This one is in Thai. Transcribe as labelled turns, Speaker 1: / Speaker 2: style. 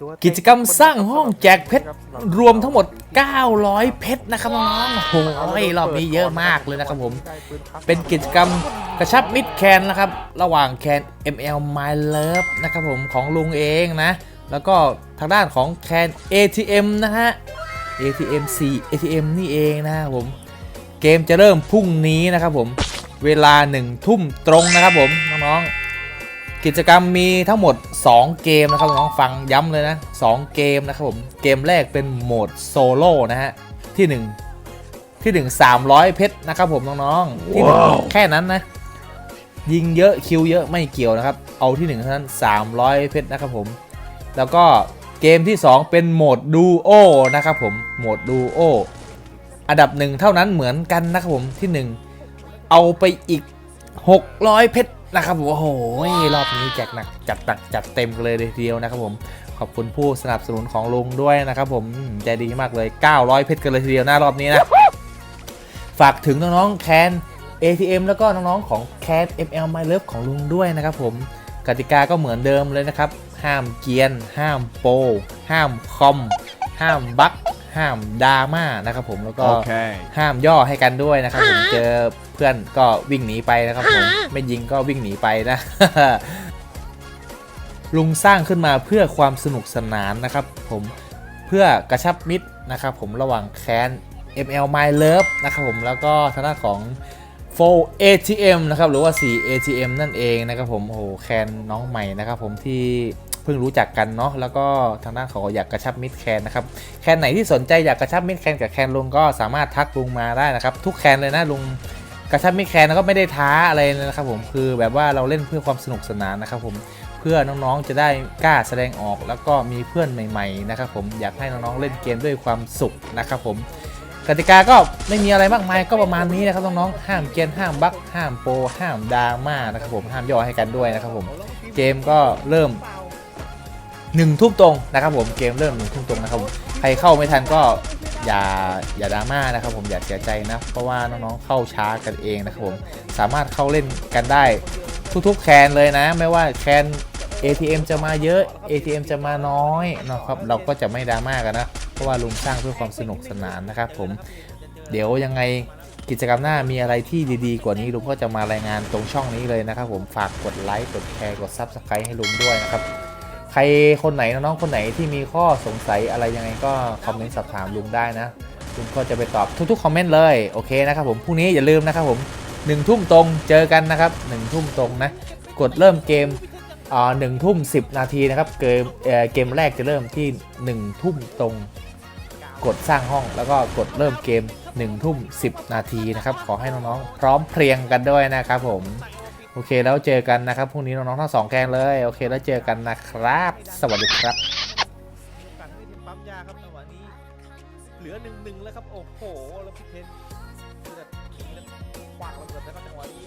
Speaker 1: ตัว
Speaker 2: กิจกรรมสร้างห้องแจกเพชรรวมทั้งหมด 900 เพชรนะครับน้องๆโอ้ยรอบนี้เยอะมากเลยนะครับผม เป็นกิจกรรมกระชับมิตรแคนนะครับ ระหว่างแคน ML My Love นะครับผมของลุงเองนะ แล้วก็ทางด้านของแคน ATM นะฮะ ATM 4 ATM นี่เองนะครับผม เกมจะเริ่มพรุ่งนี้นะครับผม เวลา1ทุ่มตรงนะครับผมน้องๆ กิจกรรมมีทั้งหมด 2 เกมนะครับน้องๆฟังย้ำเลยนะ 2 เกมนะครับผมเกมแรกเป็นโหมดโซโล่นะฮะที่ 1 ที่ 1 300 เพชรนะครับผมน้องๆที่หนึ่งแค่นั้นนะ ยิงเยอะคิวเยอะไม่เกี่ยวนะครับ เอาที่1เท่านั้น 300 เพชรนะครับผม แล้วก็เกมที่ 2 เป็นโหมดดูโอนะครับผมโหมดดูโออันดับหนึ่งเท่านั้นเหมือนกันนะครับผมที่ 1 เอาไปอีก 600 เพชร นะครับผมโอ้โหรอบนี้แจกหนักจัดหนักจัดเต็มเลยทีเดียวนะครับผมขอบคุณผู้สนับสนุนของลุงด้วยนะครับผมใจดีมากเลย 900 เพชรกันเลยทีเดียวหน้ารอบนี้นะ ฝากถึงน้องๆแคน ATM แล้วก็น้องๆของแคน ML My Love ของลุงด้วยนะครับผมกติกาก็เหมือนเดิมเลยนะครับ ห้ามเกียน ห้ามโป ห้ามคอม ห้ามบั๊ก ห้ามดราม่านะครับผมแล้วก็
Speaker 3: Okay.
Speaker 2: ห้ามย่อให้กันด้วยนะครับผมเจอเพื่อนก็วิ่งหนีไปนะครับผมไม่ยิงก็วิ่งหนีไปนะลุงสร้างขึ้นมาเพื่อความสนุกสนานนะครับ ผมเพื่อกระชับมิตรนะครับผมระหว่างแคน ML My Love นะครับผมแล้วก็ทางด้านของ4 ATM นะครับหรือว่า 4 ATM นั่นเองนะครับผมโอ้โหแคนน้องใหม่นะครับผมที่ เพิ่งรู้จักกันเนาะแล้วก็ทางด้านเขาอยากกระชับมิตรแคนนะครับแคนไหนที่สนใจอยากกระชับมิตรแคนกับแคนลุงก็สามารถทักลุงมาได้นะครับทุกแคนเลยนะลุงกระชับมิตรแคนแล้วก็ไม่ได้ท้าอะไรเลยนะครับผมคือแบบว่าเราเล่นเพื่อความสนุกสนานนะครับผมเพื่อน้องๆจะได้กล้าแสดงออกแล้วก็มีเพื่อนใหม่ๆนะครับผมอยากให้น้องๆเล่นเกมด้วยความสุขนะครับผมกติกาก็ไม่มีอะไรมากมายก็ประมาณนี้นะครับน้องๆห้ามเกียนห้ามบักห้ามโปห้ามดราม่านะครับผมห้ามย่อให้กันด้วยนะครับผมเกมก็เริ่ม หนึ่งทุ่มตรงนะครับผมเกมเริ่มหนึ่งทุ่มตรงนะครับผมใครเข้าไม่ทันก็อย่าอย่าดราม่านะครับผมอย่าเสียใจนะเพราะว่าน้องๆเข้าช้ากันเองนะครับผมสามารถเข้าเล่นกันได้ทุกๆแคนเลยนะ ไม่ว่าแคน ATM จะมาเยอะ ATM จะมาน้อยนะครับเราก็จะไม่ดราม่ากันนะเพราะว่าลุงสร้างเพื่อความสนุกสนานนะครับผมเดี๋ยวยังไงกิจกรรมหน้ามีอะไรที่ดีๆ กว่านี้ลุงก็จะมารายงานตรงช่องนี้เลยนะครับผมฝากกดไลค์กดแชร์กด Subscribe ให้ลุงด้วยนะครับ ใครคนไหนน้องๆคนไหนที่มีข้อสงสัยอะไรยังไงก็คอมเมนต์สอบถามลุงได้นะลุงก็จะไปตอบทุกๆคอมเมนต์เลยโอเคนะครับผมพรุ่งนี้อย่าลืมนะครับผมหนึ่งทุ่มตรงเจอกันนะครับหนึ่งทุ่มตรงนะกดเริ่มเกมอ่าหนึ่งทุ่มสิบนาทีนะครับเกมเเกมแรกจะเริ่มที่หนึ่งทุ่มตรง กดสร้างห้องแล้วก็กดเริ่มเกม1ทุ่ม10นาทีนะครับขอให้น้องๆพร้อมเพรียงกันด้วยนะครับผม โอเคแล้วเจอกันนะครับพรุ่งนี้น้องๆทั้งสองแกงเลยโอเคแล้วเจอกันนะครับ สวัสดีครับ
Speaker 1: สั่งให้ทีมปั๊มยาครับจังหวะนี้ เหลือหนึ่งหนึ่งแล้วครับโอ้โหแล้วพี่เทนคือแบบวางระเบิดแล้วก็จังหวะนี้